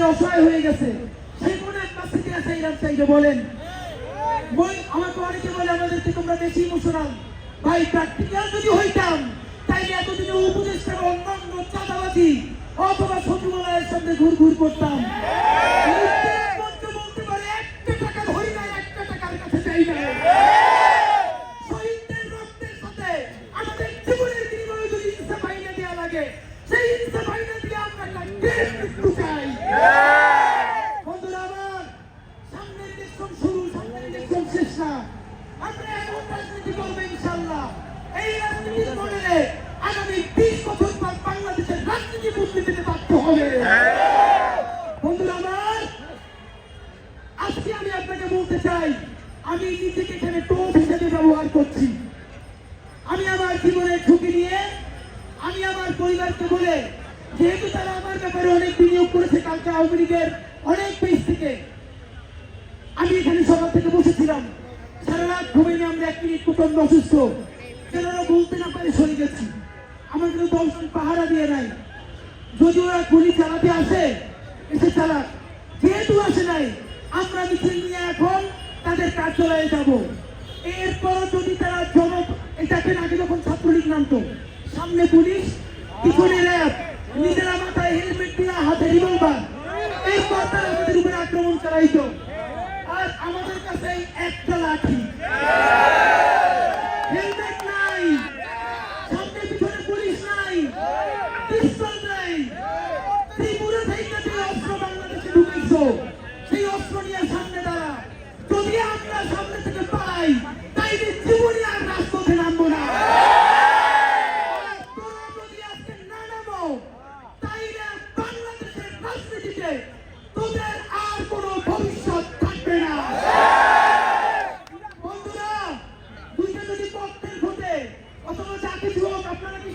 সবাই অসহায় হয়ে গেছে। সেই কোন এক মাসিকে আছে ইরাম চাইলে বলেন। বই আমাকে অনেকে বলে আমাদের থেকে তোমরা বেশি ইমোশনাল ভাই প্র্যাকটিক্যাল যদি হইতাম, তাইলে এতদিনে উপদেষ্টা বা অন্যান্য চাঁদাবাজি অথবা সচিবালয়ের সামনে ঘুর ঘুর করতাম। বলতে পারে একটা টাকা ধরি নাই, একটা টাকার কাছে চাই না চাই, আমি নিজেকে এখানে টোপ হিসেবে ব্যবহার করছি। আমি আমার জীবনের ঝুঁকি নিয়ে, আমি আমার পরিবারকে বলে, যেহেতু তারা আমার ব্যাপারে অনেক বিনিয়োগ করেছে, কালকে আওয়ামী লীগের অনেক পেজ থেকে, আমি এখানে সকাল থেকে বসেছিলাম। সারা রাত ঘুমিয়ে আমরা এক মিনিট প্রচণ্ড অসুস্থ। যারা বলতে না পারে সরে গেছি। কিন্তু দর্শন পাহারা দিয়ে নাই। যদি ওরা গুলি চালাতে আসে, এসে চালাক। যেহেতু আসে নাই আমরা মিছিল নিয়ে এখন তাদের কার্যালয়ে যাব। এরপর যদি তারা জন এটাকে আগে যখন ছাত্রলীগ নামতো? সামনে পুলিশ, পিছনে র্যাব, নিজেরা মাথায় হেলমেট দিয়ে হাতে রিভলভার এরপর তারা আমাদের উপরে আক্রমণ চালাইতো। আর আমাদের কাছে একটা লাঠি। হেলমেট নাই। সামনে পুলিশ নাই। নাই। ত্রিপুরা যদি আমরা সামনে থেকে পাই তাইলে জীবনে আর রাজপথে নামবো না। বাংলাদেশের রাজনীতিতে তোদের আর কোনো ভবিষ্যৎ থাকবে না। বন্ধুরা, দুইটা যদি পক্ষের ভোটে, অথবা যা হোক, আপনারা কি